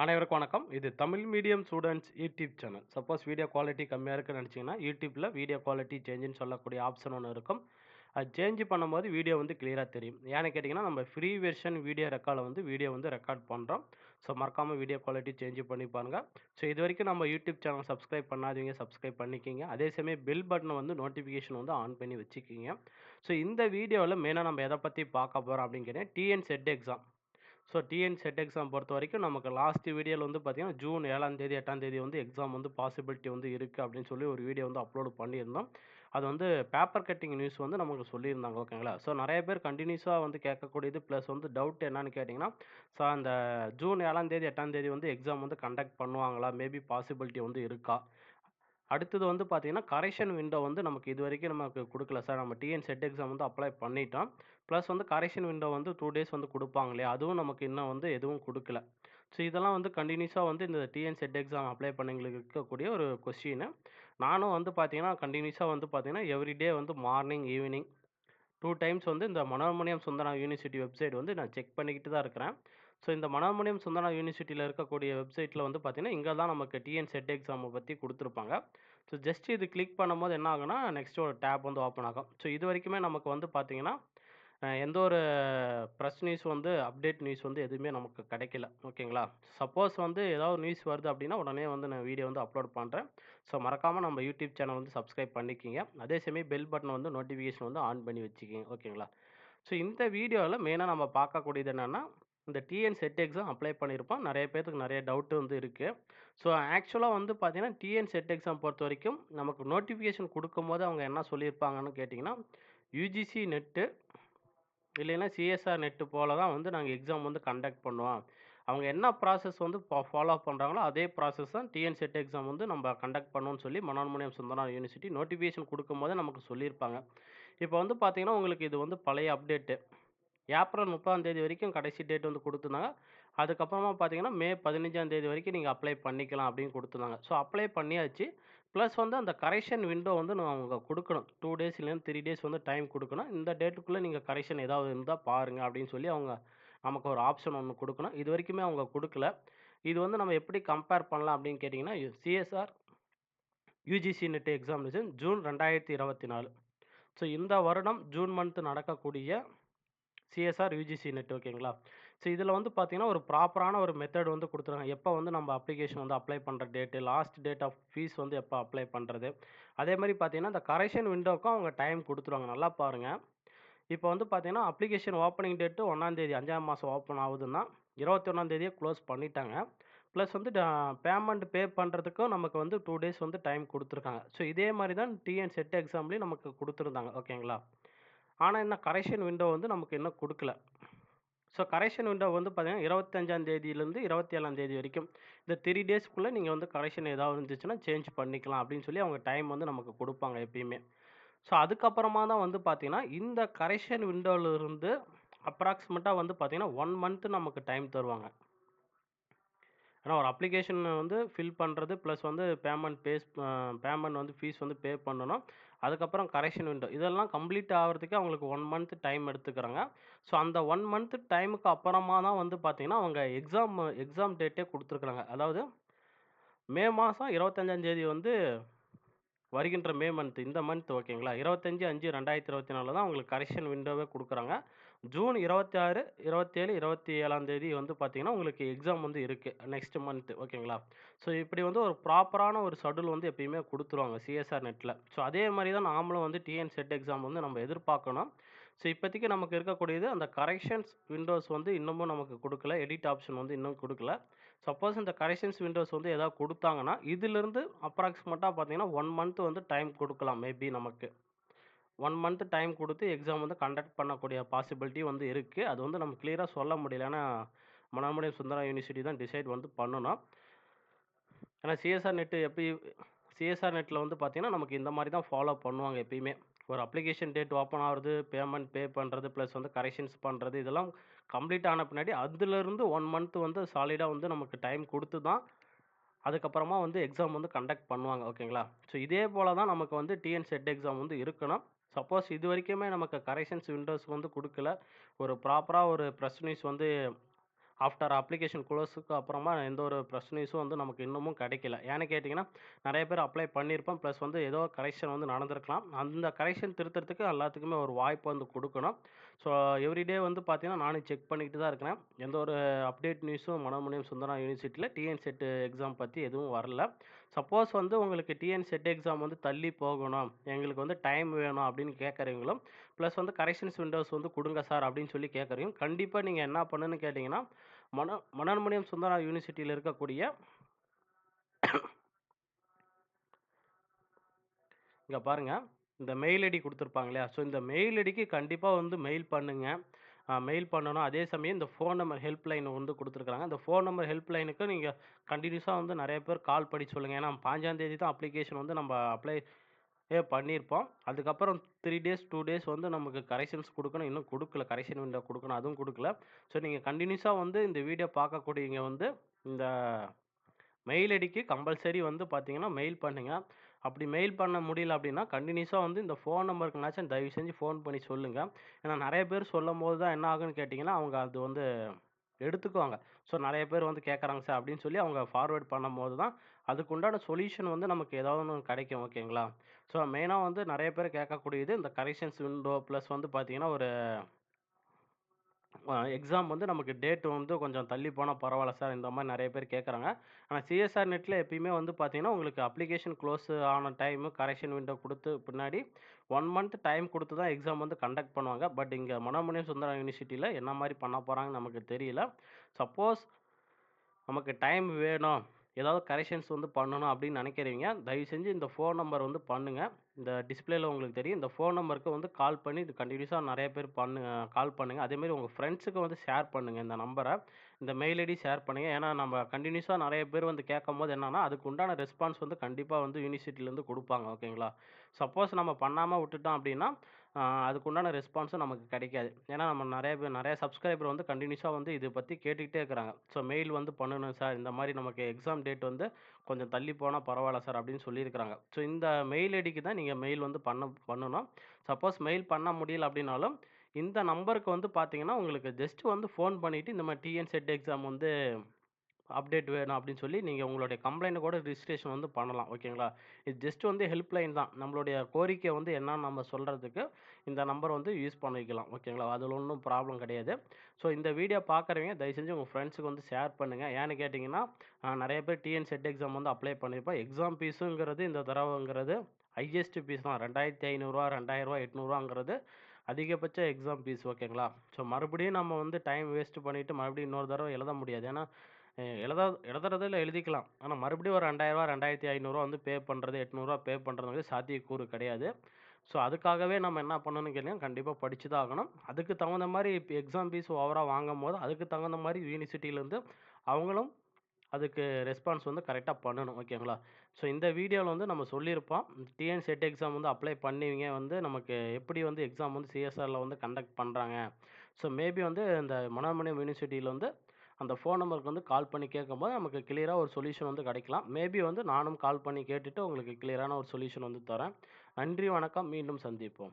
அனைவருக்கும் வணக்கம். இது Tamil medium students YouTube channel. Suppose video quality கம்மியாக இருக்குன்னு நினச்சிங்கன்னா யூடியூப்பில் வீடியோ குவாலிட்டி சேஞ்சுன்னு சொல்லக்கூடிய ஆப்ஷன் ஒன்று இருக்கும். அது சேஞ்ச் பண்ணும்போது வீடியோ வந்து கிளியராக தெரியும். ஏன்னு கேட்டிங்கன்னா நம்ம ஃப்ரீ வெர்ஷன் வீடியோ ரெக்கார்டில் வந்து வீடியோ வந்து ரெக்கார்ட் பண்ணுறோம் ஸோ மறக்காமல் வீடியோ குவாலிட்டி சேஞ்ச் பண்ணி பாருங்கள் ஸோ இது வரைக்கும் நம்ம யூடியூப் சேனல் சப்ஸ்கிரைப் பண்ணாதீங்க சப்ஸ்கிரைப் பண்ணிக்கிங்க. அதே சமயம் பெல் பட்டனை வந்து நோட்டிஃபிகேஷன் வந்து ஆன் பண்ணி வச்சுக்கிங்க. ஸோ இந்த வீடியோவில் மெயினாக நம்ம எதை பற்றி பார்க்க போகிறோம் அப்படின்னு கேட்டிங்கன்னா TN SET exam so TN SET exam பொறுத்த வரைக்கும் நமக்கு லாஸ்ட் வீடியோவில் வந்து பார்த்தீங்கன்னா ஜூன் ஏழாம் தேதி எட்டாம் தேதி வந்து எக்ஸாம் வந்து பாசிபிலிட்டி வந்து இருக்குது அப்படின்னு சொல்லி ஒரு வீடியோ வந்து அப்லோட் பண்ணியிருந்தோம். அது வந்து பேப்பர் கட்டிங் நியூஸ் வந்து நமக்கு சொல்லியிருந்தாங்க ஓகேங்களா ஸோ நிறைய பேர் கண்டினியூஸாக வந்து கேட்கக்கூடியது ப்ளஸ் வந்து டவுட் என்னன்னு கேட்டிங்கன்னா ஸோ அந்த ஜூன் ஏழாம் தேதி எட்டாம் தேதி வந்து எக்ஸாம் வந்து கண்டக்ட் பண்ணுவாங்களா? மேபி பாசிபிலிட்டி வந்து இருக்கா? அடுத்தது வந்து பார்த்தீங்கன்னா கரெக்ஷன் விண்டோ வந்து நமக்கு இது வரைக்கும் நமக்கு கொடுக்கல சார். நம்ம டிஎன் செட் எக்ஸாம் வந்து அப்ளை பண்ணிட்டோம். ப்ளஸ் வந்து கரெக்ஷன் விண்டோ வந்து டூ டேஸ் வந்து கொடுப்பாங்களே அதுவும் நமக்கு இன்னும் வந்து எதுவும் கொடுக்கல. ஸோ இதெல்லாம் வந்து கண்டினியூஸாக வந்து இந்த டிஎன் செட் எக்ஸாம் அப்ளை பண்ணவங்களுக்கு இருக்கக்கூடிய ஒரு கொஸ்டின் நானும் வந்து பார்த்தீங்கன்னா கண்டினியூஸாக வந்து பார்த்தீங்கன்னா எவ்ரிடே வந்து மார்னிங் ஈவினிங் டூ டைம்ஸ் வந்து இந்த மனோன்மணியம் சுந்தரா யூனிவர்சிட்டி வெப்சைட் வந்து நான் செக் பண்ணிக்கிட்டு தான் இருக்கிறேன். ஸோ இந்த மனோன்மணியம் சுந்தரா யூனிவர்சிட்டியில் இருக்கக்கூடிய வெப்சைட்டில் வந்து பார்த்தீங்கன்னா இங்கே தான் நமக்கு டிஎன் செட் எக்ஸாமை பற்றி கொடுத்துருப்பாங்க. ஸோ ஜஸ்ட் இது கிளிக் பண்ணும்போது என்ன ஆகுனா நெக்ஸ்ட் ஒரு டேப் வந்து ஓப்பன் ஆகும். ஸோ இது வரைக்குமே நமக்கு வந்து பார்த்தீங்கன்னா எந்த ஒரு ப்ரெஸ் நியூஸ் வந்து அப்டேட் நியூஸ் வந்து எதுவுமே நமக்கு கிடைக்கல. ஓகேங்களா? சப்போஸ் வந்து ஏதாவது நியூஸ் வருது அப்படின்னா உடனே வந்து நான் வீடியோ வந்து அப்லோட் பண்ணுறேன் ஸோ மறக்காமல் நம்ம யூடியூப் சேனல் வந்து சப்ஸ்கிரைப் பண்ணிக்கிங்க. அதே சமயம் பெல் பட்டன் வந்து நோட்டிஃபிகேஷன் வந்து ஆன் பண்ணி வச்சுக்கிங்க. ஓகேங்களா? ஸோ இந்த வீடியோவில் மெயினாக நம்ம பார்க்கக்கூடியது என்னென்னா இந்த டிஎன் செட் எக்ஸாம் அப்ளை பண்ணியிருப்போம். நிறைய பேர்த்துக்கு நிறைய டவுட்டு வந்து இருக்குது ஸோ ஆக்சுவலாக வந்து பார்த்தீங்கன்னா டிஎன் செட் எக்ஸாம் பொறுத்த வரைக்கும் நமக்கு நோட்டிஃபிகேஷன் கொடுக்கும்போது அவங்க என்ன சொல்லியிருப்பாங்கன்னு கேட்டிங்கன்னா யூஜிசி நெட்டு இல்லைன்னா சிஎஸ்ஆர் நெட்டு போல தான் வந்து நாங்கள் எக்ஸாம் வந்து கண்டக்ட் பண்ணுவோம். அவங்க என்ன ப்ராசஸ் வந்து ஃபாலோ பண்ணுறாங்களோ அதே ப்ராசஸ் தான் டிஎன் செட் எக்ஸாம் வந்து நம்ம கண்டக்ட் பண்ணோம்னு சொல்லி மனோன்மணியம் சுந்தரா யூனிவர்சிட்டி நோட்டிஃபிகேஷன் கொடுக்கும்போதே நமக்கு சொல்லியிருப்பாங்க. இப்போ வந்து பார்த்திங்கன்னா உங்களுக்கு இது வந்து பழைய அப்டேட்டு ஏப்ரல் முப்பதாம் தேதி வரைக்கும் கடைசி டேட் வந்து கொடுத்துருந்தாங்க. அதுக்கப்புறமா பார்த்தீங்கன்னா மே பதினஞ்சாம் தேதி வரைக்கும் நீங்கள் அப்ளை பண்ணிக்கலாம் அப்படின்னு கொடுத்துருந்தாங்க. ஸோ அப்ளை பண்ணியாச்சு. ப்ளஸ் வந்து அந்த கரெக்ஷன் விண்டோ வந்து நான் அவங்க கொடுக்கணும். டூ டேஸ் இல்லைன்னு த்ரீ டேஸ் வந்து டைம் கொடுக்கணும். இந்த டேட்டுக்குள்ளே நீங்கள் கரெக்ஷன் ஏதாவது இருந்தால் பாருங்கள் அப்படின்னு சொல்லி அவங்க நமக்கு ஒரு ஆப்ஷன் ஒன்று கொடுக்கணும். இது வரைக்குமே அவங்க கொடுக்கல. இது வந்து நம்ம எப்படி கம்பேர் பண்ணலாம் அப்படின்னு கேட்டிங்கன்னா CSR UGC NET examination June ரெண்டாயிரத்தி இருபத்தி நாலு. ஸோ இந்த வருடம் ஜூன் மந்த் நடக்கக்கூடிய சிஎஸ்ஆர் யூஜிசி நெட் ஓகேங்களா ஸோ இதில் வந்து பார்த்தீங்கன்னா ஒரு ப்ராப்பரான ஒரு மெத்தட் வந்து கொடுத்துருக்காங்க. எப்போ வந்து நம்ம அப்ளிகேஷன் வந்து அப்ளை பண்ணுற date last date of fees வந்து எப்போ அப்ளை பண்ணுறது அதே மாதிரி பார்த்தீங்கன்னா இந்த கரெக்ஷன் விண்டோக்கும் அவங்க டைம் கொடுத்துருவாங்க. நல்லா பாருங்கள் இப்போ வந்து பார்த்தீங்கன்னா அப்ளிகேஷன் ஓப்பனிங் டேட்டு ஒன்றாந்தேதி அஞ்சாம் மாதம் ஓப்பன் ஆகுதுன்னா இருபத்தி ஒன்றாந்தேதியே க்ளோஸ் பண்ணிட்டாங்க. ப்ளஸ் வந்து பேமெண்ட் பே பண்ணுறதுக்கும் நமக்கு வந்து டூ டேஸ் வந்து டைம் கொடுத்துருக்காங்க. ஸோ இதே மாதிரி தான் டிஎன் செட் எக்ஸாம்லேயும் நமக்கு கொடுத்துருந்தாங்க. ஓகேங்களா? ஆனால் என்ன கரெக்ஷன் விண்டோ வந்து நமக்கு இன்னும் கொடுக்கல. ஸோ கரெக்ஷன் விண்டோ வந்து பார்த்தீங்கன்னா இருபத்தஞ்சாம் தேதியிலேருந்து இருபத்தி ஏழாம் தேதி வரைக்கும். இந்த த்ரீ டேஸ்க்குள்ளே நீங்கள் வந்து கரெக்ஷன் ஏதாவது இருந்துச்சுன்னா சேஞ்ச் பண்ணிக்கலாம் அப்படின்னு சொல்லி அவங்க டைம் வந்து நமக்கு கொடுப்பாங்க எப்பயுமே. ஸோ அதுக்கப்புறமா தான் வந்து பார்த்திங்கன்னா இந்த கரெக்ஷன் விண்டோவிலிருந்து அப்ராக்சிமேட்டாக வந்து பார்த்திங்கன்னா ஒன் மந்த்து நமக்கு டைம் தருவாங்க. ஏன்னா ஒரு அப்ளிகேஷன் வந்து ஃபில் பண்ணுறது ப்ளஸ் வந்து பேமெண்ட் பேஸ் பேமெண்ட் வந்து ஃபீஸ் வந்து பே பண்ணணும். அதுக்கப்புறம் கரெக்ஷன் விண்டோ இதெல்லாம் கம்ப்ளீட் ஆகிறதுக்கு அவங்களுக்கு ஒன் மந்த் டைம் எடுத்துக்கிறாங்க. ஸோ அந்த ஒன் மந்த் டைமுக்கு அப்புறமா தான் வந்து பார்த்தீங்கன்னா அவங்க எக்ஸாம் எக்ஸாம் டேட்டே கொடுத்துருக்குறாங்க. அதாவது மே மாதம் இருபத்தஞ்சாந்தேதி வந்து வருகின்ற மே மந்த் இந்த மந்த் ஓகேங்களா இருபத்தஞ்சி அஞ்சு ரெண்டாயிரத்தி இருபத்தி நாலில் தான் உங்களுக்கு கரெக்ஷன் விண்டோவே கொடுக்குறாங்க. ஜூன் இருபத்தி ஆறு இருபத்தேழு இருபத்தி ஏழாம் தேதி வந்து பார்த்தீங்கன்னா உங்களுக்கு எக்ஸாம் வந்து இருக்குது நெக்ஸ்ட் மந்த் ஓகேங்களா? ஸோ இப்படி வந்து ஒரு ப்ராப்பரான ஒரு ஷெடியூல் வந்து எப்பயுமே கொடுத்துருவாங்க சிஎஸ்ஆர் நெட்டில் ஸோ அதே மாதிரி தான் நாமளும் வந்து டிஎன் செட் எக்ஸாம் வந்து நம்ம எதிர்பார்க்கணும். ஸோ இப்போதைக்கு நமக்கு இருக்கக்கூடியது அந்த கரெக்ஷன்ஸ் விண்டோஸ் வந்து இன்னமும் நமக்கு கொடுக்கல. எடிட் ஆப்ஷன் வந்து இன்னும் கொடுக்கல. சப்போஸ் இந்த கரெக்ஷன்ஸ் விண்டோஸ் வந்து எதாவது கொடுத்தாங்கன்னா இதிலிருந்து அப்ராக்சிமேட்டாக பார்த்தீங்கன்னா ஒன் மந்த் வந்து டைம் கொடுக்கலாம் மேபி நமக்கு. ஒன் மந்த் டைம் கொடுத்து எக்ஸாம் வந்து கண்டக்ட் பண்ணக்கூடிய பாசிபிலிட்டி வந்து இருக்குது அது வந்து நம்ம கிளியராக சொல்ல முடியல. ஏன்னா மனாமுடியம் சுந்தரா யூனிவர்சிட்டி தான் டிசைட் வந்து பண்ணணும். ஏன்னா சிஎஸ்ஆர் நெட்டு எப்படி சிஎஸ்ஆர் நெட்டில் வந்து பார்த்தீங்கன்னா நமக்கு இந்த மாதிரி தான் ஃபாலோ பண்ணுவாங்க எப்பயுமே. ஒரு அப்ளிகேஷன் டேட் ஓப்பன் ஆகுறது பேமெண்ட் பே பண்ணுறது ப்ளஸ் வந்து கரெக்ஷன்ஸ் பண்ணுறது இதெல்லாம் கம்ப்ளீட் ஆன பின்னாடி அதுலேருந்து ஒன் மந்த் வந்து சாலிடாக வந்து நமக்கு டைம் கொடுத்து தான் அதுக்கப்புறமா வந்து எக்ஸாம் வந்து கண்டக்ட் பண்ணுவாங்க ஓகேங்களா? ஸோ இதே போல் தான் நமக்கு வந்து டிஎன் செட் எக்ஸாம் வந்து இருக்கணும். சப்போஸ் இது வரைக்குமே நமக்கு கரெக்ஷன்ஸ் விண்டோஸ் வந்து கொடுக்கல. ஒரு ப்ராப்பராக ஒரு ப்ரெஸ் நியூஸ் வந்து ஆஃப்டர் அப்ளிகேஷன் க்ளோஸுக்கு அப்புறமா எந்த ஒரு பிரச்சனைஸும் வந்து நமக்கு இன்னமும் கிடைக்கல. ஏன்னு கேட்டிங்கன்னா நிறைய பேர் அப்ளை பண்ணியிருப்போம். ப்ளஸ் வந்து ஏதோ கரெக்ஷன் வந்து நடந்திருக்கலாம். அந்த கரெக்ஷன் திருத்துறதுக்கு எல்லாத்துக்குமே ஒரு வாய்ப்பு வந்து கொடுக்கணும் ஸோ எவ்ரிடே வந்து பார்த்தீங்கன்னா, நானும் செக் பண்ணிக்கிட்டு தான் இருக்கிறேன். எந்த ஒரு அப்டேட் நியூஸும் மனோன்மணியம் சுந்தரா யூனிவர்சிட்டியில் டிஎன்செட் எக்ஸாம் பற்றி எதுவும் வரல. சப்போஸ் வந்து உங்களுக்கு டிஎன் செட் எக்ஸாம் வந்து தள்ளி போகணும், எங்களுக்கு வந்து டைம் வேணும் அப்படின்னு கேட்குறீங்களும் ப்ளஸ் வந்து கரெக்ஷன்ஸ் விண்டோஸ் வந்து கொடுங்க சார் அப்படின்னு சொல்லி கேட்குறீங்க கண்டிப்பாக நீங்கள் என்ன பண்ணுன்னு கேட்டிங்கன்னா மன மனோன்மணியம் சுந்தரா யூனிவர்சிட்டியில் இருக்கக்கூடிய இங்கே பாருங்கள் இந்த மெயில் ஐடி கொடுத்துருப்பாங்க இல்லையா? ஸோ இந்த மெயில் ஐடிக்கு கண்டிப்பாக வந்து மெயில் பண்ணுங்கள் மெயில் பண்ணணும். அதே சமயம் இந்த ஃபோன் நம்பர் ஹெல்ப் லைன் வந்து கொடுத்துருக்காங்க அந்த ஃபோன் நம்பர் ஹெல்ப் லைனுக்கு கண்டினியூஸாக வந்து நிறைய பேர் கால் பண்ணி சொல்லுங்கள் ஏன்னா பாஞ்சாந்தேதி தான் அப்ளிகேஷன் வந்து நம்ம அப்ளை ஏ பண்ணியிருப்போம். அதுக்கப்புறம் த்ரீ டேஸ், டூ டேஸ் வந்து நமக்கு கரெக்ஷன்ஸ் கொடுக்கணும். இன்னும் கொடுக்கல. கரெக்ஷன் விண்டோ கொடுக்கணும். அதுவும் கொடுக்கல. ஸோ நீங்கள் கண்டினியூஸாக வந்து இந்த வீடியோ பார்க்கக்கூடியவங்க வந்து இந்த மெயில் ஐடிக்கு கம்பல்சரி வந்து பார்த்தீங்கன்னா, மெயில் பண்ணுங்கள் அப்படி மெயில் பண்ண முடியல அப்படின்னா, கண்டினியூஸாக வந்து இந்த ஃபோன் நம்பருக்குனாச்சும் தயவு செஞ்சு ஃபோன் பண்ணி சொல்லுங்கள் ஏன்னா நிறைய பேர் சொல்லும் போது தான் என்ன ஆகுன்னு கேட்டிங்கன்னா அவங்க அது வந்து எடுத்துக்குவாங்க. ஸோ நிறைய பேர் வந்து கேட்குறாங்க சார் அப்படின்னு சொல்லி அவங்க ஃபார்வர்ட் பண்ணும்போது தான், அதுக்கு உண்டான சொல்யூஷன் வந்து நமக்கு ஏதாவது ஒன்று கிடைக்கும். ஓகேங்களா? ஸோ மெயினாக வந்து நிறைய பேர் கேட்கக்கூடியது இந்த கரெக்ஷன்ஸ் விண்டோ ப்ளஸ் வந்து பார்த்திங்கன்னா ஒரு எக்ஸாம் வந்து நமக்கு டேட் வந்து கொஞ்சம் தள்ளி போனால் பரவாயில்ல சார். இந்த மாதிரி நிறைய பேர் கேட்குறாங்க ஆனால் சிஎஸ்ஆர் நெட்டில் எப்பயுமே வந்து பார்த்தீங்கன்னா, உங்களுக்கு அப்ளிகேஷன் க்ளோஸ் ஆன டைமு, கரெக்ஷன் விண்டோ கொடுத்து பின்னாடி ஒன் மந்த் டைம் கொடுத்து தான் எக்ஸாம் வந்து கண்டக்ட் பண்ணுவாங்க. பட் இங்கே மனோமுனியம் சுந்தரா யூனிவர்சிட்டியில் என்ன மாதிரி பண்ண போகிறாங்கன்னு நமக்கு தெரியல. சப்போஸ் நமக்கு டைம் வேணும். ஏதாவது கரெக்ஷன்ஸ் வந்து பண்ணணும் அப்படின்னு நெனைக்கிறவங்க, தயவு செஞ்சு இந்த ஃபோன் நம்பர் வந்து பண்ணுங்கள் இந்த டிஸ்ப்ளேல உங்களுக்கு தெரியும். இந்த ஃபோன் நம்பருக்கு வந்து கால் பண்ணி இது கண்டினியூஸாக நிறைய பேர் பண்ணு கால் பண்ணுங்கள் அதேமாரி உங்கள் ஃப்ரெண்ட்ஸுக்கு வந்து ஷேர் பண்ணுங்கள் இந்த நம்பரை இந்த மெயில் ஐடி ஷேர் பண்ணுங்கள் ஏன்னா நம்ம கண்டினியூஸாக நிறைய பேர் வந்து கேட்கும்போது என்னன்னா, அதுக்கு உண்டான ரெஸ்பான்ஸ் வந்து கண்டிப்பாக வந்து யூனிவர்சிட்டிலேருந்து கொடுப்பாங்க ஓகேங்களா? சப்போஸ் நம்ம பண்ணாமல் விட்டுட்டோம் அப்படின்னா, அதுக்குண்டான ரெஸ்பான்ஸும் நமக்கு கிடைக்காது. ஏன்னா நம்ம நிறையா பேர் நிறைய சப்ஸ்கிரைபர் வந்து கண்டினியூஸாக வந்து இதை பற்றி கேட்டுக்கிட்டே இருக்கிறாங்க. ஸோ மெயில் வந்து பண்ணணும் சார். இந்த மாதிரி நமக்கு எக்ஸாம் டேட் வந்து கொஞ்சம் தள்ளி போனால் பரவாயில்ல சார் அப்படின்னு சொல்லியிருக்கிறாங்க. ஸோ இந்த மெயில் ஐடிக்கு தான் நீங்கள் மெயில் வந்து பண்ண பண்ணணும். சப்போஸ் மெயில் பண்ண முடியல அப்படின்னாலும், இந்த நம்பருக்கு வந்து பார்த்தீங்கன்னா, உங்களுக்கு ஜஸ்ட் வந்து ஃபோன் பண்ணிவிட்டு இந்த மாதிரி டிஎன் செட் எக்ஸாம் வந்து அப்டேட் வேணும் அப்படின்னு சொல்லி நீங்கள் உங்களுடைய கம்ப்ளைண்ட்டை கூட ரிஜிஸ்ட்ரேஷன் வந்து பண்ணலாம். ஓகேங்களா? இது ஜஸ்ட் வந்து ஹெல்ப்லைன் தான். நம்மளுடைய கோரிக்கை வந்து என்னன்னு நம்ம சொல்கிறதுக்கு இந்த நம்பர் வந்து யூஸ் பண்ணிக்கலாம். ஓகேங்களா? அதில் ஒன்றும் ப்ராப்ளம் கிடையாது. ஸோ இந்த வீடியோ பார்க்குறவங்க தயவு செஞ்சு உங்கள் ஃப்ரெண்ட்ஸுக்கு வந்து ஷேர் பண்ணுங்கள் ஏன்னு கேட்டிங்கன்னா நிறைய பேர் டிஎன் செட் எக்ஸாம் வந்து அப்ளை பண்ணியிருப்போம். எக்ஸாம் ஃபீஸுங்கிறது இந்த தடவைங்கிறது ஹையஸ்ட் ஃபீஸ் தான். ரெண்டாயிரத்தி ஐநூறுரூவா ரெண்டாயிரரூவா எட்நூறுவாங்கிறது அதிகபட்ச எக்ஸாம் ஃபீஸ். ஓகேங்களா? ஸோ மறுபடியும் நம்ம வந்து டைம் வேஸ்ட் பண்ணிவிட்டு மறுபடியும் இன்னொரு தடவை எழுத முடியாது. ஏன்னா எழுத எழுதுறதில் எழுதிக்கலாம். ஆனால் மறுபடியும் ஒரு ரெண்டாயிரரூவா ரெண்டாயிரத்தி ஐநூறுரூவா வந்து பே பண்றது, ரூ. 800 பே பண்றதுங்கிறது சாத்தியக்கூறு கிடையாது. ஸோ அதுக்காகவே நம்ம என்ன பண்ணணும்னு கேட்டீங்கன்னா, கண்டிப்பாக படிச்சு தான் ஆகணும். அதுக்கு தகுந்த மாதிரி இப்போ எக்ஸாம் ஃபீஸ் ஓவரா வாங்கும்போது, அதுக்கு தகுந்த மாதிரி யூனிவர்சிட்டியிலேருந்து அவங்களும் அதுக்கு ரெஸ்பான்ஸ் வந்து கரெக்டாக பண்ணணும். ஓகேங்களா? ஸோ இந்த வீடியோவில் வந்து நம்ம சொல்லியிருப்போம். டிஎன் செட் எக்ஸாம் வந்து அப்ளை பண்ணிவிங்க வந்து நமக்கு எப்படி வந்து எக்ஸாம் வந்து சிஎஸ்ஆரில் வந்து கண்டக்ட் பண்ணுறாங்க ஸோ மேபி வந்து இந்த மனோமணியம் யூனிவர்சிட்டியில் வந்து அந்த ஃபோன் நம்பருக்கு வந்து கால் பண்ணி கேட்கும்போது நமக்கு கிளியராக ஒரு சொல்யூஷன் வந்து கிடைக்கலாம். மேபி வந்து நானும் கால் பண்ணி கேட்டுட்டு உங்களுக்கு கிளியரான ஒரு சொல்யூஷன் வந்து தரேன். நன்றி, வணக்கம். மீண்டும் சந்திப்போம்.